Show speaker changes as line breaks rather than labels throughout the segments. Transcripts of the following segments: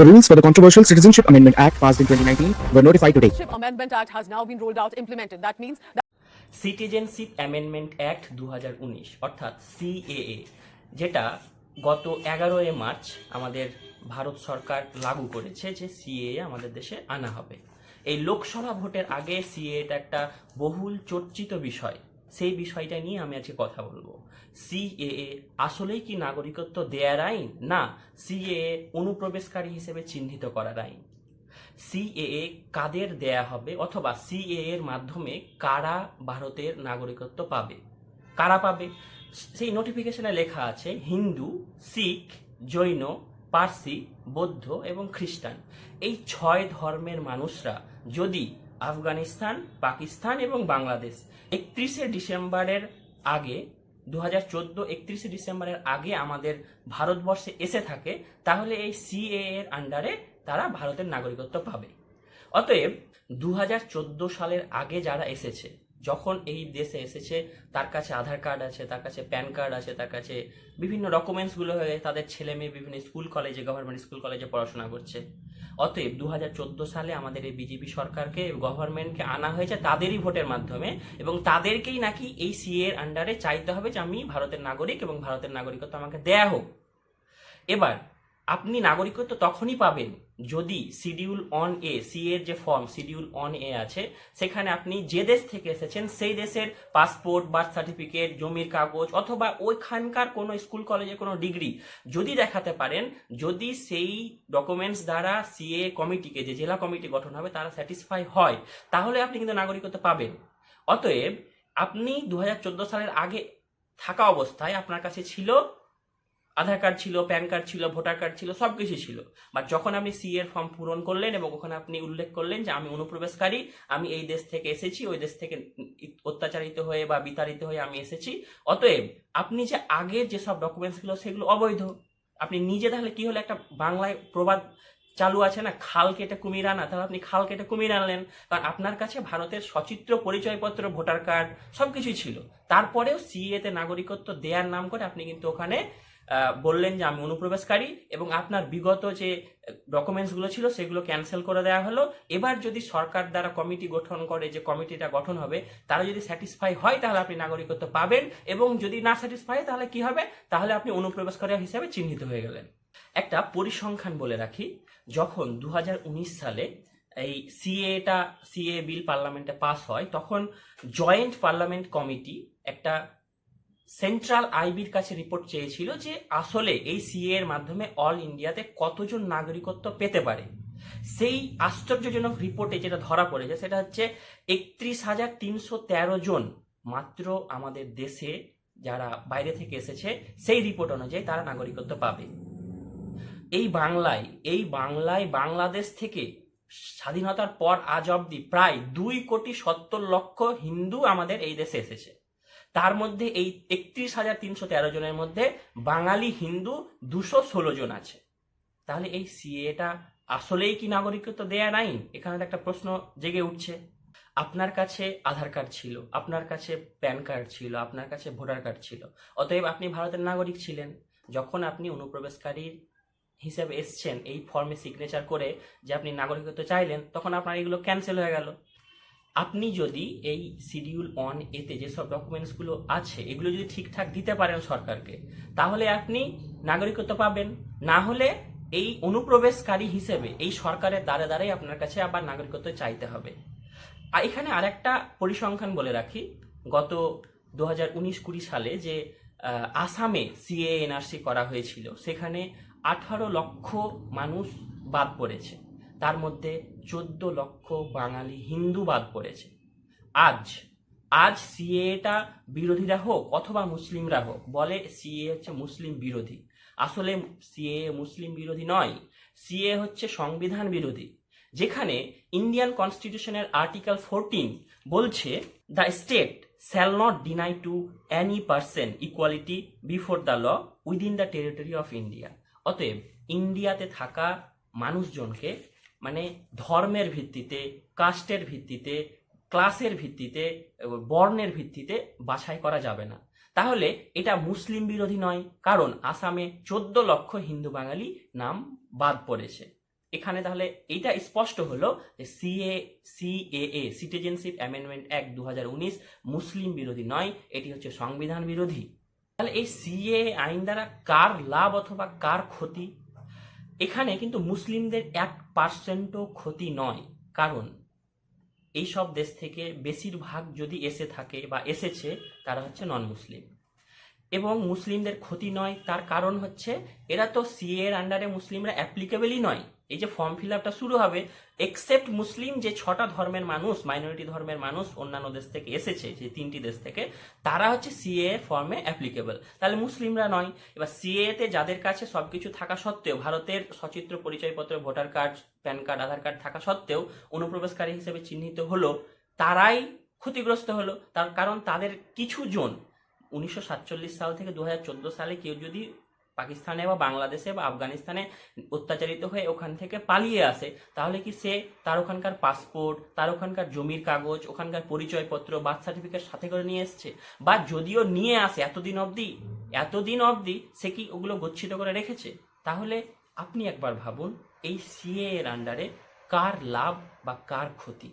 The rules for the controversial Citizenship Amendment Act passed in 2019 were notified today.
Citizenship Amendment Act has now been rolled out, implemented. That means that
citizenship amendment act দু অর্থাৎ CAA যেটা গত এগারোই March আমাদের ভারত সরকার লাগু করেছে যে CAA আমাদের দেশে আনা হবে এই লোকসভা ভোটের আগে সিএটা একটা বহুল চর্চিত বিষয় সেই বিষয়টা নিয়ে আমি আজকে কথা বলব। সিএএ আসলেই কি নাগরিকত্ব দেয়ার আইন? না সিএএ অনুপ্রবেশকারী হিসেবে চিহ্নিত করার আইন। সিএএ কাদের দেয়া হবে অথবা সিএএ এর মাধ্যমে কারা ভারতের নাগরিকত্ব পাবে? কারা পাবে? সেই নোটিফিকেশনে লেখা আছে, হিন্দু, শিখ, জৈন, পার্সি, বৌদ্ধ এবং খ্রিস্টান। এই ছয় ধর্মের মানুষরা যদি আফগানিস্তান, পাকিস্তান এবং বাংলাদেশ একত্রিশে ডিসেম্বরের আগে দু হাজার চোদ্দ একত্রিশে ডিসেম্বরের আগে আমাদের ভারতবর্ষে এসে থাকে, তাহলে এই সিএ এর আন্ডারে তারা ভারতের নাগরিকত্ব পাবে। অতএব দু হাজার চোদ্দ সালের আগে যারা এসেছে যখন এই দেশে এসেছে, তার কাছে আধার কার্ড আছে, তার কাছে প্যান কার্ড আছে, তার কাছে বিভিন্ন ডকুমেন্টসগুলো হয়ে তাদের ছেলে মেয়ে বিভিন্ন স্কুল কলেজে গভর্নমেন্ট স্কুল কলেজে পড়াশোনা করছে। অতএব দু হাজার চোদ্দ সালে আমাদের এই বিজেপি সরকারকে গভর্নমেন্টকে আনা হয়েছে তাদেরই ভোটের মাধ্যমে এবং তাদেরকেই নাকি এই সিএ এর আন্ডারে চাইতে হবে যে আমি ভারতের নাগরিক এবং ভারতের নাগরিকত্ব আমাকে দেয়া হোক। এবার আপনি নাগরিকত্ব তখনই পাবেন যদি শিডিউল অন এ সি এর যে ফর্ম শিডিউল অন এ আছে, সেখানে আপনি যে দেশ থেকে এসেছেন, সেই দেশের পাসপোর্ট বার্থ সার্টিফিকেট জমির কাগজ অথবা ওইখানকার কোনো স্কুল কলেজে কোনো ডিগ্রি যদি দেখাতে পারেন, যদি সেই ডকুমেন্টস দ্বারা সিএ কমিটিকে যে জেলা কমিটি গঠন হবে, তারা স্যাটিসফাই হয়, তাহলে আপনি কিন্তু নাগরিকত্ব পাবেন। অতএব, আপনি দু হাজার চোদ্দ সালের আগে থাকা অবস্থায় আপনার কাছে ছিল আধার কার্ড ছিল, প্যান কার্ড ছিল, ভোটার কার্ড ছিল সব কিছু ছিল। বাট যখন আপনি সি এর ফর্ম পূরণ করলেন এবং ওখানে আপনি উল্লেখ করলেন যে আমি অনুপ্রবেশকারী, আমি এই দেশ থেকে এসেছি, ওই দেশ থেকে অত্যাচারিত হয়ে বা বিতাড়িত হয়ে আমি এসেছি। অতএব আপনি যে আগের যেসব ডকুমেন্টসগুলো সেগুলো অবৈধ। আপনি নিজে তাহলে কি হলো একটা বাংলায় প্রবাদ চালু আছে না, খাল কেটে কুমির আনা, তাহলে আপনি খাল কেটে কুমির আনলেন। কারণ আপনার কাছে ভারতের সচিত্র, পরিচয়পত্র, ভোটার কার্ড সব সবকিছুই ছিল। তারপরেও সিএতে নাগরিকত্ব দেওয়ার নাম করে আপনি কিন্তু ওখানে বললেন যে আমি অনুপ্রবেশকারী এবং আপনার বিগত যে ডকুমেন্টসগুলো ছিল সেগুলো ক্যান্সেল করে দেওয়া হলো। এবার যদি সরকার দ্বারা কমিটি গঠন করে যে কমিটিটা গঠন হবে, তারা যদি স্যাটিসফাই হয় তাহলে আপনি নাগরিকত্ব পাবেন এবং যদি না স্যাটিসফাই তাহলে কি হবে? তাহলে আপনি অনুপ্রবেশকারী হিসেবে চিহ্নিত হয়ে গেলেন। একটা পরিসংখ্যান বলে রাখি, যখন দু হাজার উনিশ সালে এই সিএটা সিএ বিল পার্লামেন্টে পাস হয়, তখন জয়েন্ট পার্লামেন্ট কমিটি একটা সেন্ট্রাল আইবির কাছে রিপোর্ট চেয়েছিল যে আসলে এই সিএ এর মাধ্যমে অল ইন্ডিয়াতে কতজন নাগরিকত্ব পেতে পারে। সেই আশ্চর্যজনক রিপোর্টে যেটা ধরা পড়েছে সেটা হচ্ছে একত্রিশ হাজার তিনশো তেরো জন মাত্র আমাদের দেশে যারা বাইরে থেকে এসেছে, সেই রিপোর্ট অনুযায়ী তারা নাগরিকত্ব পাবে। এই বাংলায় এই বাংলায় বাংলাদেশ থেকে স্বাধীনতার পর আজ অব্দি প্রায় দুই কোটি সত্তর লক্ষ হিন্দু আমাদের এই দেশে এসেছে। তার মধ্যে এই একত্রিশ হাজার তিনশো তেরো জনের মধ্যে বাঙালি, হিন্দু দুশো ষোলো জন আছে। তাহলে এই সিএটা আসলেই কি নাগরিকত্ব দেয়া নাই? এখানে একটা প্রশ্ন জেগে উঠছে। আপনার কাছে আধার কার্ড ছিল, আপনার কাছে প্যান কার্ড ছিল, আপনার কাছে ভোটার কার্ড ছিল। অতএব আপনি ভারতের নাগরিক ছিলেন। যখন আপনি অনুপ্রবেশকারীর হিসেবে এসছেন, এই ফর্মে সিগনেচার করে যে আপনি নাগরিকত্ব চাইলেন, তখন আপনার এগুলো ক্যান্সেল হয়ে গেল। আপনি যদি এই শিডিউল অন এতে যেসব ডকুমেন্টসগুলো আছে, এগুলো যদি ঠিকঠাক দিতে পারেন সরকারকে, তাহলে আপনি নাগরিকত্ব পাবেন। না হলে এই অনুপ্রবেশকারী হিসেবে এই সরকারের দ্বারে দ্বারাই আপনার কাছে আবার নাগরিকত্ব চাইতে হবে। আর এখানে আরেকটা পরিসংখ্যান বলে রাখি। গত দু হাজার উনিশ কুড়ি সালে যে আসামে সিএ এনআরসি করা হয়েছিল, সেখানে আঠারো লক্ষ মানুষ বাদ পড়েছে। তার মধ্যে চোদ্দ লক্ষ বাঙালি হিন্দু বাদ পড়েছে। আজ আজ সিএটা বিরোধীরা হোক অথবা মুসলিমরা হোক, বলে সিএ হচ্ছে মুসলিম বিরোধী। আসলে সিএ মুসলিম বিরোধী নয়, সিএ হচ্ছে সংবিধান বিরোধী, যেখানে ইন্ডিয়ান কনস্টিটিউশনের আর্টিকেল ফোরটিন বলছে, the state shall not deny to any person equality before the law within the territory of India. অতএব, ইন্ডিয়াতে থাকা মানুষজনকে মানে ধর্মের ভিত্তিতে, কাস্টের ভিত্তিতে, ক্লাসের ভিত্তিতে বর্ণের ভিত্তিতে বাছাই করা যাবে না। তাহলে এটা মুসলিম বিরোধী নয়, কারণ আসামে চোদ্দ লক্ষ হিন্দু বাঙালি নাম বাদ পড়েছে। এখানে তাহলে এইটা স্পষ্ট হলো যে CA CAA citizenship amendment act দু হাজার উনিশ মুসলিম বিরোধী নয়, এটি হচ্ছে সংবিধান বিরোধী। তাহলে এই সিএ আইন দ্বারা কার লাভ অথবা কার ক্ষতি? এখানে কিন্তু মুসলিমদের এক পার্সেন্টও ক্ষতি নয়। কারণ এই সব দেশ থেকে বেশিরভাগ যদি এসে থাকে বা এসেছে, তারা হচ্ছে নন মুসলিম এবং মুসলিমদের ক্ষতি নয়, তার কারণ হচ্ছে এরা তো সিএর এর আন্ডারে মুসলিমরা অ্যাপ্লিকেবলই নয়। এই যে ফর্ম ফিল আপটা শুরু হবে এক্সেপ্ট মুসলিম যে ছটা ধর্মের মানুষ মাইনরিটি ধর্মের মানুষ অন্যান্য দেশ থেকে এসেছে, যে তিনটি দেশ থেকে, তারা হচ্ছে সিএ ফর্মে অ্যাপ্লিকেবল তাহলে মুসলিমরা নয়। এবার সিএ তে যাদের কাছে সবকিছু থাকা সত্ত্বেও, ভারতের সচিত্র পরিচয়পত্র voter card PAN card Aadhaar card থাকা সত্ত্বেও, অনুপ্রবেশকারী হিসেবে চিহ্নিত হলো, তারাই ক্ষতিগ্রস্ত হলো। তার কারণ তাদের কিছু জন, উনিশশো সাতচল্লিশ সাল থেকে দু হাজার চোদ্দ সালে কেউ যদি পাকিস্তানে বা বাংলাদেশে বা আফগানিস্তানে অত্যাচারিত হয়ে ওখান থেকে পালিয়ে আসে, তাহলে কি সে তার ওখানকার পাসপোর্ট, তার ওখানকার জমির কাগজ, ওখানকার পরিচয়পত্র, বার্থ সার্টিফিকেট সাথে করে নিয়ে এসছে? বা যদিও নিয়ে আসে এতদিন অবধি এতদিন অবধি সে কি ওগুলো গচ্ছিত করে রেখেছে? তাহলে আপনি একবার ভাবুন, এই সিএ এর আন্ডারে কার লাভ বা কার ক্ষতি?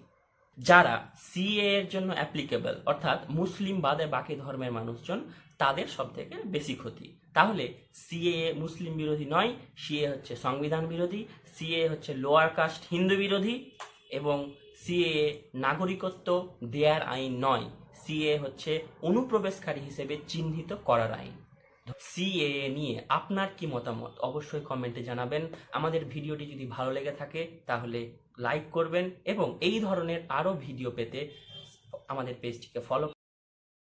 যারা সিএ এর জন্য অ্যাপ্লিকেবল অর্থাৎ মুসলিম বাদে বাকি ধর্মের মানুষজন, তাদের সব থেকে বেশি ক্ষতি। তাহলে সিএ মুসলিম বিরোধী নয় সিএ হচ্ছে সংবিধান বিরোধী সিএ হচ্ছে লোয়ার কাস্ট হিন্দু বিরোধী, এবং সিএ নাগরিকত্ব দেয়ার আইন নয় সিএ হচ্ছে অনুপ্রবেশকারী হিসেবে চিহ্নিত করার আইন। সিএ নিয়ে আপনার কি মতামত? অবশ্যই কমেন্টে জানাবেন। আমাদের ভিডিওটি যদি ভালো লেগে থাকে, তাহলে লাইক করবেন, এবং এই ধরনের আরও ভিডিও পেতে আমাদের পেজটিকে ফলো